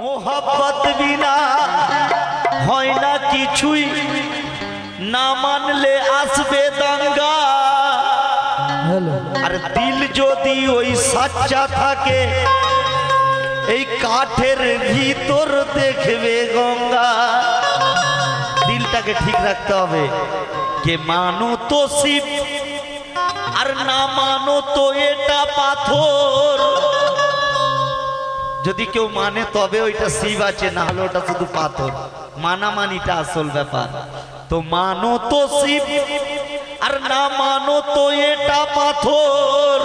মোহাব্বত বিনা হয় না কিছুই না মানলে আসবে দাঙ্গা। আর দিল যদি ওই সাচ্চা থাকে এই কাঠের ভিতর দেখবে গঙ্গা। দিলটাকে ঠিক রাখতে হবে কে মানো তো শিব আর না মানো তো এটা পাথর। যদি কেউ মানে তবে ওইটা শিব আছে না হলে ওটা শুধু পাথর। মানামানিটা আসল ব্যাপার। তো মানো তো শিব, আর না মানো তো এটা পাথর।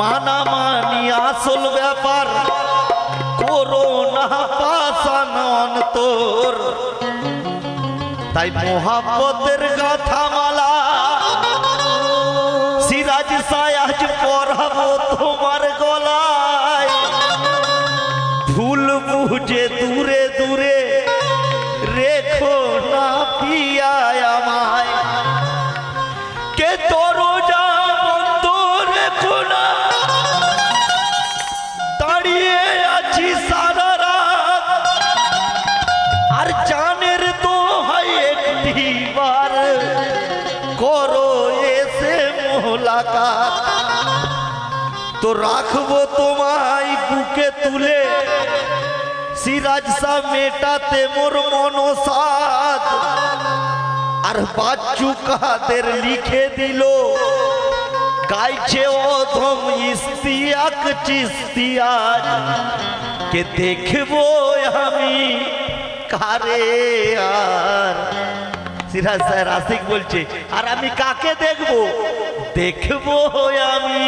মানামানি আসল ব্যাপার করোনা পাশান তাই মোহাব্বতের গাথা তো রাখব তোমায় বুকে তুলে। সিরাজ সা মেটাতে মোর মনসাদ। আর বাচ্চু কাদের লিখে দিল? গাইছে অধম ইস্তিয়াক চিস্তিয়ার। কে দেখব আমি? কারে আর? সিরাজ স্যার আশিক বলছে, আর আমি কাকে দেখব? দেখব আমি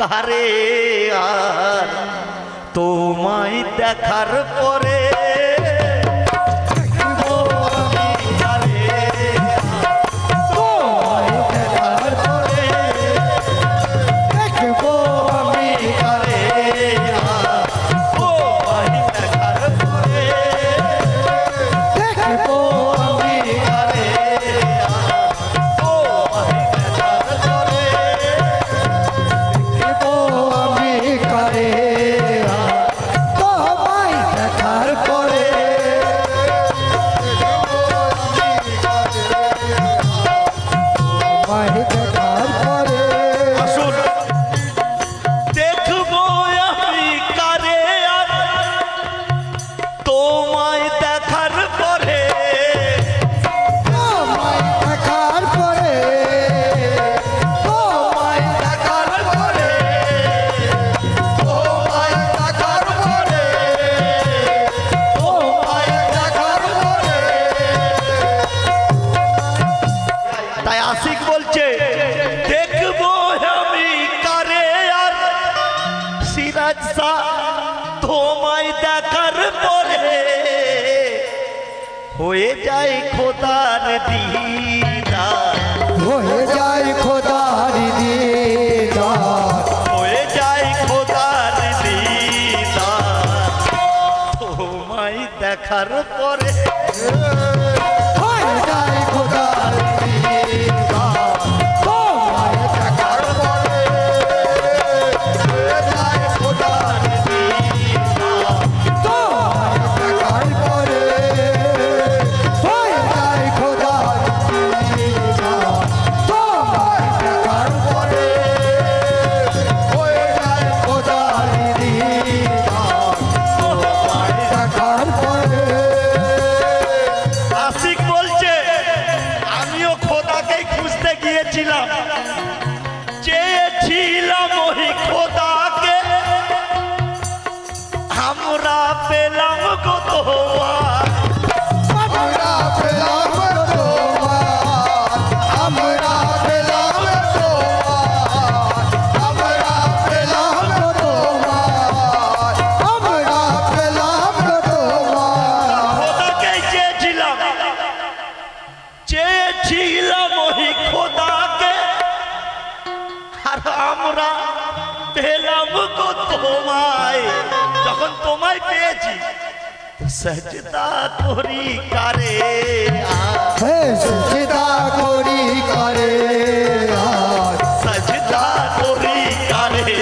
কারে আর তোমায় দেখার পরে হয়ে যায় খোদার দিদা হয়ে যায় খোদার দিদা হয়ে যায় খোদার দিদার। তোমায় দেখার পরে খুঁজতে গিয়েছিলাম চেয়েছিলাম ওই খোদাকে। আমরা পেলাম গো তোমার। আমরা পেলাম আমরা পেলাম গো তোমায় যখন তোমায় পেয়েছি সজদা করি কারে। আর হে সজিদা করি করে। সজদা করি কারে।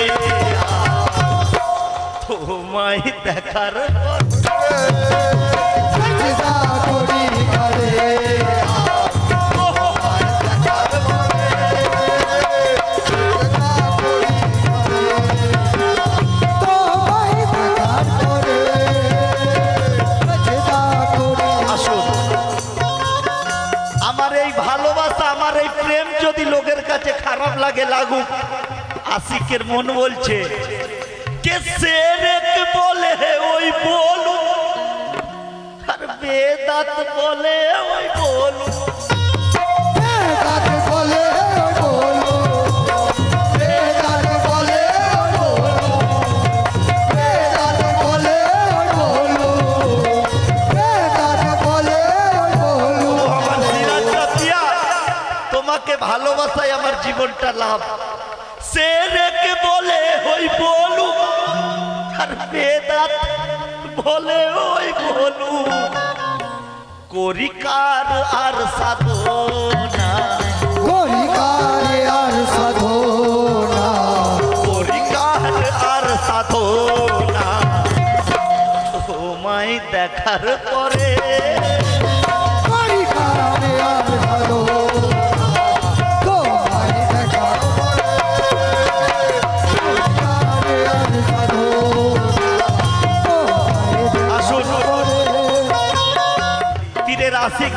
তোমায় দেখার পর খারাপ লাগে, লাগুক। আশিকের মন বলছে কে সে বলে ওই বলু আর বেদাত বলে ওই বলু জীবনটা লাভ। সে রেখে বলে ওই বলু আর বেদাত বলে ওই বলু। করিকার আর সাধনা। করিকারে আর সাধনা। করিকার আর সাধনা। তোমায় দেখার পরে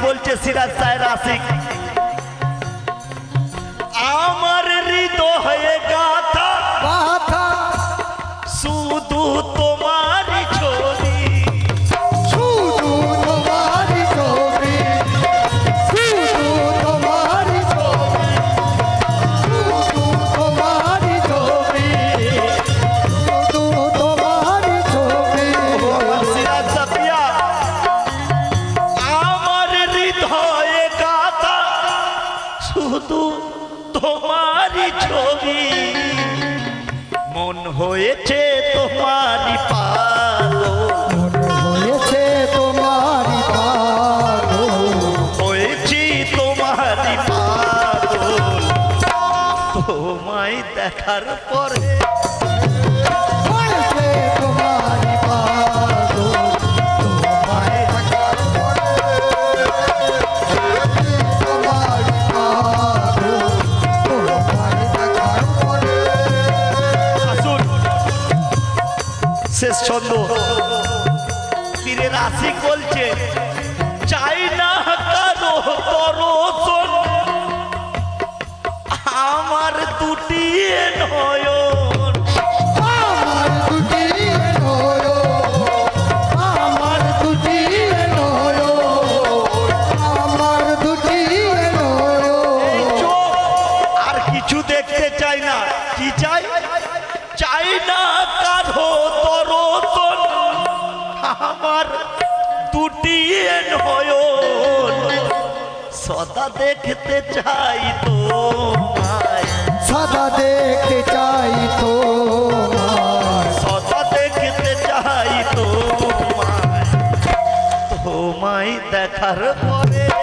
বলছে সিরাজ সাহের আশিক হয়েছে তোমারই পাগল হয়েছে তোমারই পাগল। হয়েছি তোমারই পাগল। তোমায় দেখার পরে আশিক বলছে চাই না কারও আমার দুটি নয়ন সদা দেখতে চাই তো সদা দেখতে চাই তো সদা দেখতে চাই তো তোমায় দেখার পরে